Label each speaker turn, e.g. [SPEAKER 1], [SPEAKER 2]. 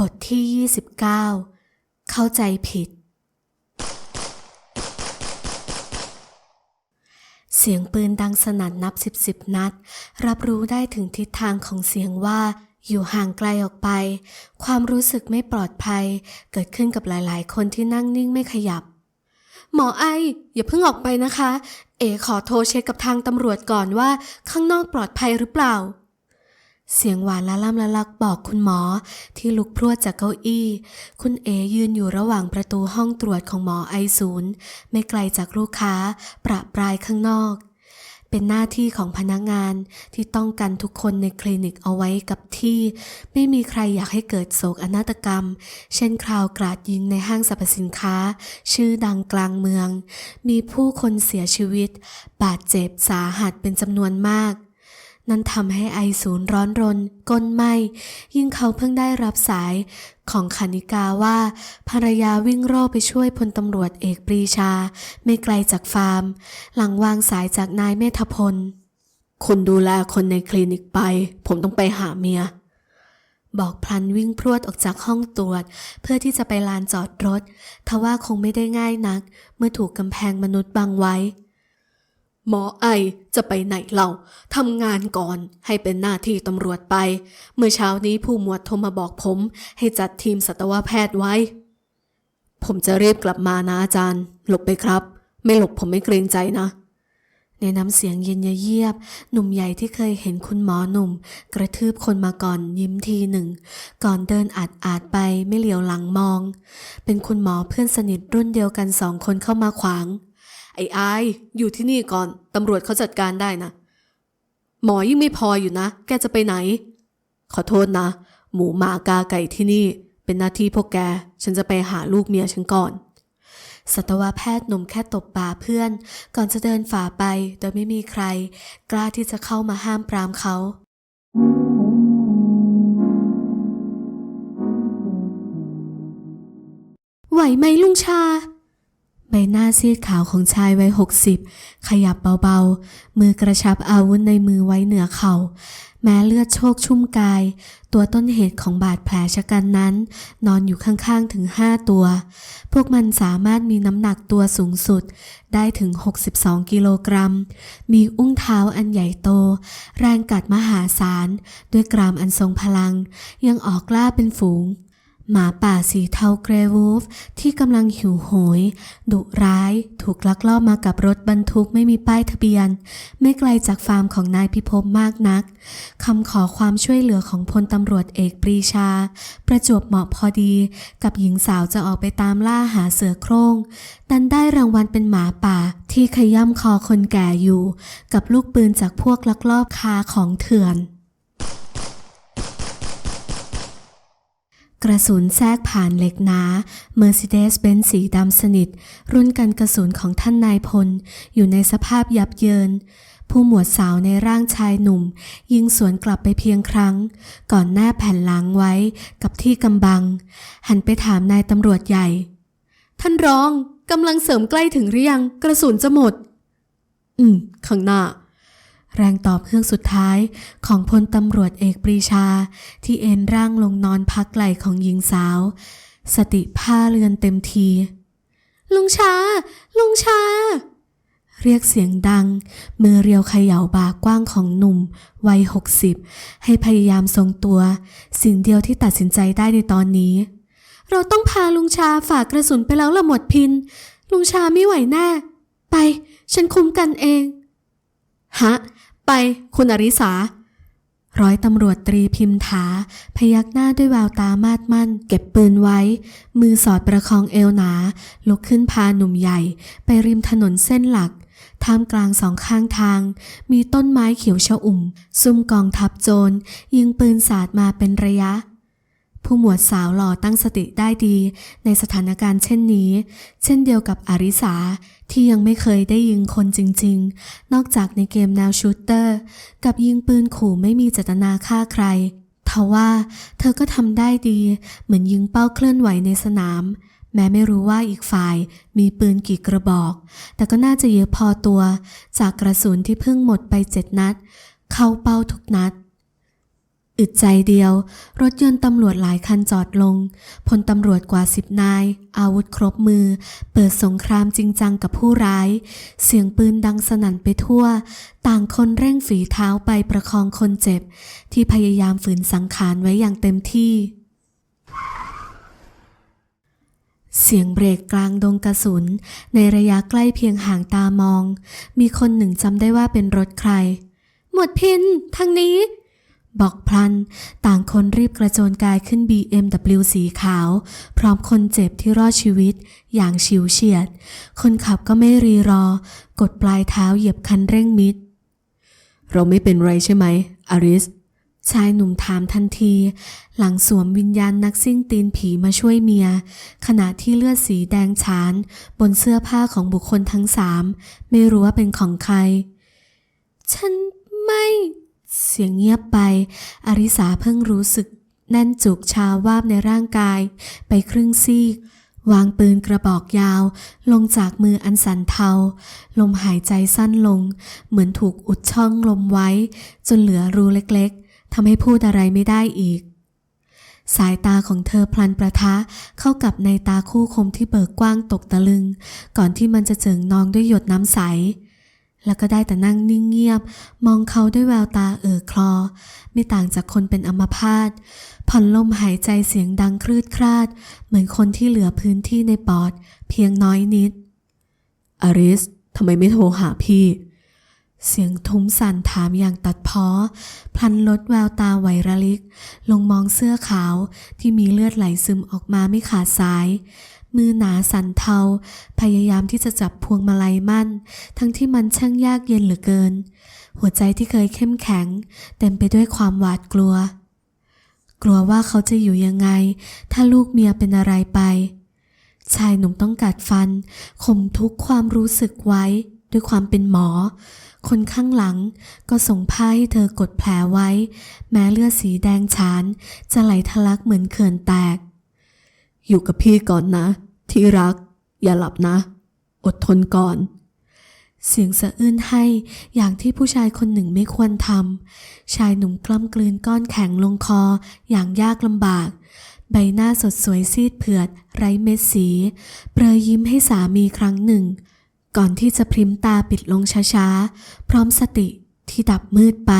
[SPEAKER 1] บทที่ 29 เข้าใจผิด เสียงปืนดังสนั่นนับสิบสิบนัด รับรู้ได้ถึงทิศทางของเสียงว่าอยู่ห่างไกลออกไป ความรู้สึกไม่ปลอดภัย เกิดขึ้นกับหลายๆ คนที่นั่งนิ่งไม่ขยับ หมอไอ อย่าเพิ่งออกไปนะคะ เอขอโทรเช็คกับทางตำรวจก่อนว่า ข้างนอกปลอดภัยหรือเปล่า เสียงหวานละล่ำละลักบอกคุณหมอที่ลุกพรวดจากเก้าอี้ คุณเอยืนอยู่ระหว่างประตูห้องตรวจของหมอไอศูนย์ไม่ไกลจากลูกค้า ประปรายข้างนอก เป็นหน้าที่ของพนักงานที่ต้องกันทุกคนในคลินิกเอาไว้กับที่ ไม่มีใครอยากให้เกิดโศกอนาตกรรม เช่นคราวกราดยิงในห้างสรรพสินค้า ชื่อดังกลางเมือง มีผู้คนเสียชีวิต บาดเจ็บสาหัสเป็นจำนวนมาก นั่นทำให้ไอศูนย์ร้อนรนก้นไหมยิ่งเขาเพิ่งได้รับสายของคณิกาว่า ภรรยาวิ่งโร่ไปช่วยพลตำรวจเอกปรีชา ไม่ไกลจากฟาร์ม หลังวางสายจากนายเมธพล คุณดูแลคนในคลินิกไป ผมต้องไปหาเมีย บอกพลันวิ่งพรวดออกจากห้องตรวจ เพื่อที่จะไปลานจอดรถ ทว่าคงไม่ได้ง่ายนัก เมื่อถูกกำแพงมนุษย์บังไว้ หมอไอจะไปไหนเล่าทำงานก่อนให้เป็นหน้าที่ตำรวจไป เมื่อเช้านี้ผู้หมวดโทรมาบอกผม ให้จัดทีมสัตวแพทย์ไว้ ผมจะรีบกลับมานะอาจารย์ หลบไปครับ ไม่หลบผมไม่เกรงใจนะ ในน้ำเสียงเย็นเยียบ หนุ่มใหญ่ที่เคยเห็นคุณหมอหนุ่ม กระทืบคนมาก่อนยิ้มทีหนึ่ง ก่อนเดินอาดอาดๆไปไม่เหลียวหลังมอง เป็นคุณหมอเพื่อนสนิทรุ่นเดียวกันสองคนเข้ามาขวาง ไอ้อายอยู่ที่นี่ก่อน ตำรวจเขาจัดการได้นะ หมอยิ่งไม่พออยู่นะ แกจะไปไหน ขอโทษนะ หมูหมากาไก่ที่นี่ เป็นหน้าที่พวกแก ฉันจะไปหาลูกเมียฉันก่อน สัตวแพทย์หนุ่มแค่ตบบ่าเพื่อน ก่อนจะเดินฝ่าไปโดยไม่มีใคร กล้าที่จะเข้ามาห้ามปรามเขาไหวไหมลุงชา ใบหน้าซีดขาวของชายวัยหกสิบขยับเบาๆ มือกระชับอาวุธในมือไว้เหนือเขา่า แม้เลือดโชกชุ่มกาย ตัวต้นเหตุของบาดแผลชะกันนั้น นอนอยู่ข้างๆถึงห้าตัว พวกมันสามารถมีน้ำหนักตัวสูงสุด ได้ถึง 62 กิโลกรัม มีอุ้งเท้าอันใหญ่โต แรงกัดมหาศาล ด้วยกรามอันทรงพลัง ยังออกล่าเป็นฝูง หมาป่าสีเทาเกรวูฟที่กำลังหิวโหย ดุร้าย ถูกลักลอบมากับรถบรรทุกไม่มีป้ายทะเบียน ไม่ไกลจากฟาร์มของนายพิภพมากนักคำขอความช่วยเหลือของพลตำรวจเอกปรีชา ประจวบเหมาะพอดี กับหญิงสาวจะออกไปตามล่าหาเสือโคร่งดันได้รางวัลเป็นหมาป่าที่ขย่ำคอคนแก่อยู่ กับลูกปืนจากพวกลักลอบค้าของเถื่อน กระสุนแทรกผ่านเหล็กหนา Mercedes-Benz สีดำสนิท รุ่นกันกระสุนของท่านนายพล อยู่ในสภาพยับเยิน ผู้หมวดสาวในร่างชายหนุ่ม ยิงสวนกลับไปเพียงครั้ง ก่อนหน้าแผ่นหลังไว้กับที่กำบัง หันไปถามนายตำรวจใหญ่ ท่านรองกำลังเสริมใกล้ถึงหรือยัง กระสุนจะหมด อืม ข้างหน้า แรงตอบเฮือกสุดท้ายของพลตำรวจเอกปรีชา ที่เอนร่างลงนอนพักไหล่ของหญิงสาว สติผ้าเรือนเต็มที ลุงชา ลุงชา เรียกเสียงดัง มือเรียวเขย่าบากว้างของหนุ่ม วัยหกสิบให้พยายามทรงตัว สิ่งเดียวที่ตัดสินใจได้ในตอนนี้ เราต้องพาลุงชาฝากกระสุนไปแล้วละหมดพิน ลุงชาไม่ไหวแน่ ไป ฉันคุ้มกันเอง ฮะ ไปคุณอริสา ร้อยตำรวจตรีพิมถา พยักหน้าด้วยแววตามาดมั่น เก็บปืนไว้ มือสอดประคองเอวหนา ลุกขึ้นพาหนุ่มใหญ่ ไปริมถนนเส้นหลักท่ามกลางสองข้างทาง มีต้นไม้เขียวชอุ่ม ซุ่มกองทัพโจร ยิงปืนสาดมาเป็นระยะ ผู้หมวดสาวหล่อตั้งสติได้ดีในสถานการณ์เช่นนี้ เช่นเดียวกับอาริสาที่ยังไม่เคยได้ยิงคนจริงๆ นอกจากในเกมแนวชูตเตอร์ กับยิงปืนขู่ไม่มีเจตนาฆ่าใครทว่าเธอก็ทำได้ดีเหมือนยิงเป้าเคลื่อนไหวในสนาม แม้ไม่รู้ว่าอีกฝ่ายมีปืนกี่กระบอก แต่ก็น่าจะเยอะพอตัว จากกระสุนที่เพิ่งหมดไปเจ็ดนัด เข้าเป้าทุกนัด อึดใจเดียว รถยนต์ตำรวจหลายคันจอดลง พลตำรวจกว่าสิบนาย อาวุธครบมือ เปิดสงครามจริงจังกับผู้ร้าย เสียงปืนดังสนั่นไปทั่ว ต่างคนเร่งฝีเท้าไปประคองคนเจ็บ ที่พยายามฝืนสังขารไว้อย่างเต็มที่ เสียงเบรกกลางดงกระสุน ในระยะใกล้เพียงห่างตามอง มีคนหนึ่งจำได้ว่าเป็นรถใคร หมวดพินทางนี้ บอกพลัน ต่างคนรีบกระโจนกายขึ้น BMW สีขาว พร้อมคนเจ็บที่รอดชีวิต อย่างฉิวเฉียด คนขับก็ไม่รีรอ กดปลายเท้าเหยียบคันเร่งมิด เราไม่เป็นไรใช่ไหม อาริส ชายหนุ่มถามทันที หลังสวมวิญญาณนักซิ่งตีนผีมาช่วยเมีย ขณะที่เลือดสีแดงฉาน บนเสื้อผ้าของบุคคลทั้งสามไม่รู้ว่าเป็นของใคร ฉันไม่ เสียงเงียบไป อริสาเพิ่งรู้สึกแน่นจุกชาวาบในร่างกาย ไปครึ่งซีก วางปืนกระบอกยาว ลงจากมืออันสันเทา ลมหายใจสั้นลง เหมือนถูกอุดช่องลมไว้ จนเหลือรูเล็กๆทำให้พูดอะไรไม่ได้อีก สายตาของเธอพลันประทะเข้ากับในตาคู่คมที่เบิกกว้างตกตะลึง ก่อนที่มันจะเจิ่งนองด้วยหยดน้ำใส แล้วก็ได้แต่นั่งนิ่งเงียบ มองเขาด้วยแววตาเอ่อคลอ ไม่ต่างจากคนเป็นอัมพาตผ่อนลมหายใจเสียงดังครืดคราด เหมือนคนที่เหลือพื้นที่ในปอด เพียงน้อยนิดอาริสทำไมไม่โทรหาพี่ เสียงทุ้มสั่นถามอย่างตัดพ้อพลันลดแววตาไหวระลิก ลงมองเสื้อขาวที่มีเลือดไหลซึมออกมาไม่ขาดสาย มือหนาสันเทา พยายามที่จะจับพวงมาลัยมั่น ทั้งที่มันช่างยากเย็นเหลือเกิน หัวใจที่เคยเข้มแข็ง เต็มไปด้วยความหวาดกลัว กลัวว่าเขาจะอยู่ยังไง ถ้าลูกเมียเป็นอะไรไป ชายหนุ่มต้องกัดฟันข่มทุกความรู้สึกไว้ด้วยความเป็นหมอ คนข้างหลังก็ส่งผ้าให้เธอกดแผลไว้ แม้เลือดสีแดงฉาน จะไหลทะลักเหมือนเขื่อนแตกอยู่กับพี่ก่อนนะ ที่รัก อย่าหลับนะ อดทนก่อน เสียงสะอื้นให้อย่างที่ผู้ชายคนหนึ่งไม่ควรทำชายหนุ่มกล้ำกลืนก้อนแข็งลงคออย่างยากลำบาก ใบหน้าสดสวยซีดเผือด ไร้เม็ดสีเปรยยิ้มให้สามีครั้งหนึ่ง ก่อนที่จะพริมตาปิดลงช้าๆ พร้อมสติที่ดับมืดไป